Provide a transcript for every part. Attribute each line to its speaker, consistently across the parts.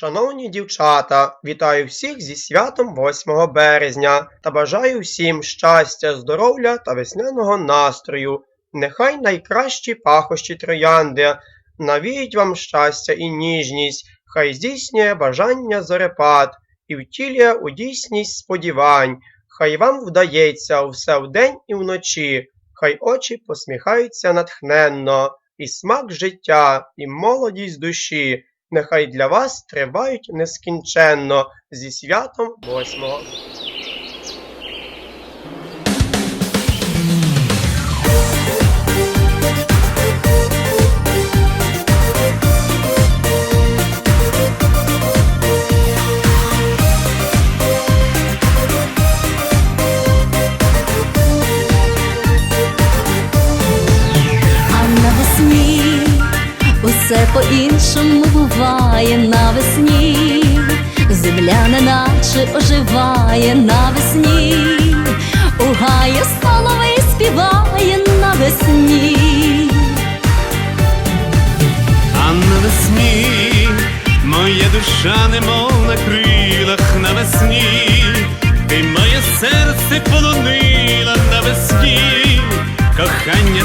Speaker 1: Шановні дівчата, вітаю всіх зі святом 8 березня та бажаю всім щастя, здоров'я та весняного настрою. Нехай найкращі пахощі троянди навіють вам щастя і ніжність, хай здійснює бажання зорепад і втілює у дійсність сподівань. Хай вам вдається все вдень і вночі, хай очі посміхаються натхненно, і смак життя, і молодість душі. Нехай для вас тривають нескінченно зі святом 8.
Speaker 2: По-іншому буває навесні, земля неначе оживає навесні, у гаю соловей співає навесні.
Speaker 3: А навесні моя душа немов на крилах навесні, і моє серце полонила навесні, кохання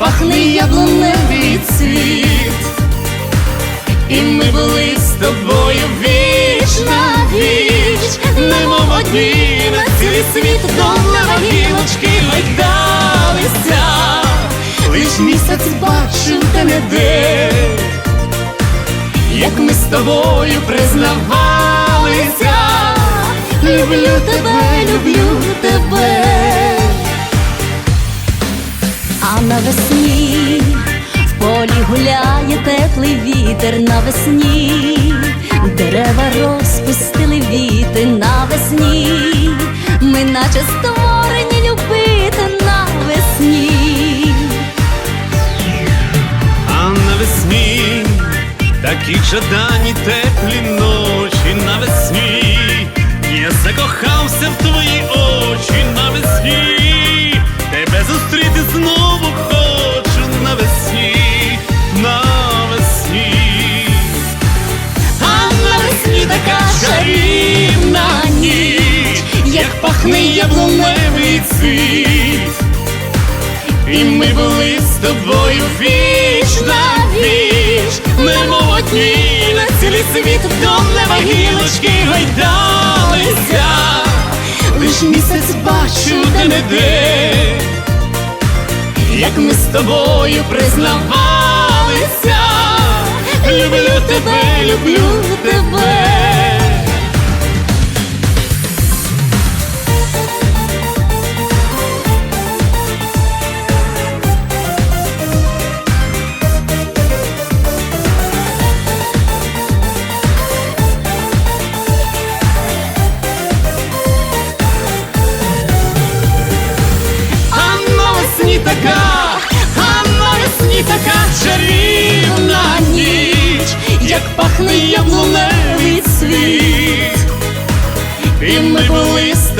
Speaker 2: пахне яблуневий цвіт. І ми були з тобою віч на віч, немов одні на цілий світ Довго гілочки гойдалися, лиш місяць бачив та не де, як ми з тобою признавалися, люблю тебе, люблю тебе. Навесні в полі гуляє теплий вітер навесні, дерева розпустили віти навесні, ми наче створені любити навесні.
Speaker 3: А навесні такі жадані теплі ночі навесні. Я закохався в твої очі навесні.
Speaker 2: Яблуневий цвіт.
Speaker 3: І ми були з тобою віч на віч, немов одні на цілий світ до неба гілочки гойдалися, лиш місяць бачу де не де, як ми з тобою признавалися, люблю тебе, люблю тебе.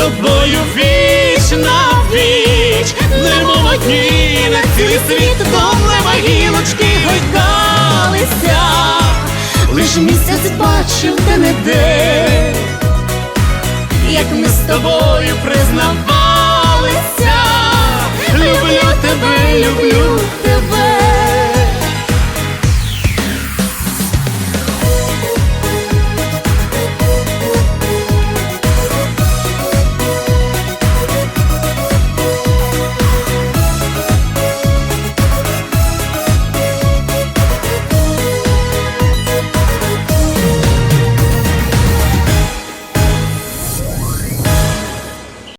Speaker 3: Тобою віч на віч, немов одні на цілий світ, неба гілочки гойдалися, лиш місяць бачив де не де, як ми з тобою признавалися, люблю тебе, люблю